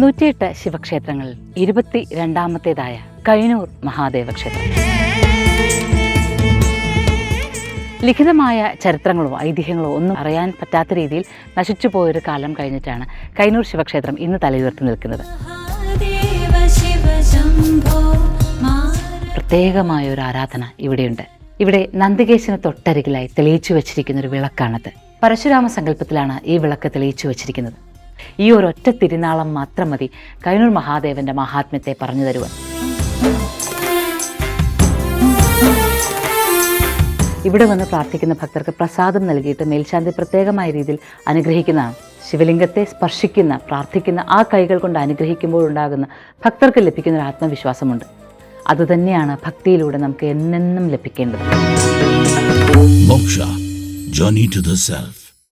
നൂറ്റിയെട്ട് ശിവക്ഷേത്രങ്ങളിൽ ഇരുപത്തി രണ്ടാമത്തേതായ കൈനൂർ മഹാദേവ ക്ഷേത്രം ലിഖിതമായ ചരിത്രങ്ങളോ ഐതിഹ്യങ്ങളോ ഒന്നും അറിയാൻ പറ്റാത്ത രീതിയിൽ നശിച്ചു പോയൊരു കാലം കഴിഞ്ഞിട്ടാണ് കൈനൂർ ശിവക്ഷേത്രം ഇന്ന് തലയുയർത്തി നിൽക്കുന്നത്. പ്രത്യേകമായ ഒരു ആരാധന ഇവിടെയുണ്ട്. ഇവിടെ നന്ദികേശന് തൊട്ടരികിലായി തെളിയിച്ചു വെച്ചിരിക്കുന്ന ഒരു വിളക്കാണത്. പരശുരാമ സങ്കല്പത്തിലാണ് ഈ വിളക്ക് തെളിയിച്ചു വെച്ചിരിക്കുന്നത്. ഈ ഒരൊറ്റ തിരുനാളം മാത്രം മതി. കൈനൂർ മഹാദേവന്റെ മഹാത്മ്യത്തെ പറഞ്ഞു തരുവാൻ. ഇവിടെ വന്ന് പ്രാർത്ഥിക്കുന്ന ഭക്തർക്ക് പ്രസാദം നൽകിയിട്ട് മേൽശാന്തി പ്രത്യേകമായ രീതിയിൽ അനുഗ്രഹിക്കുന്നതാണ് ശിവലിംഗത്തെ സ്പർശിക്കുന്ന പ്രാർത്ഥിക്കുന്ന ആ കൈകൾ കൊണ്ട് അനുഗ്രഹിക്കുമ്പോൾ ഉണ്ടാകുന്ന ഭക്തർക്ക് ലഭിക്കുന്ന ഒരു ആത്മവിശ്വാസമുണ്ട്. അതുതന്നെയാണ് ഭക്തിയിലൂടെ നമുക്ക് എന്നെന്നും ലഭിക്കേണ്ടത്. Journey to the Self.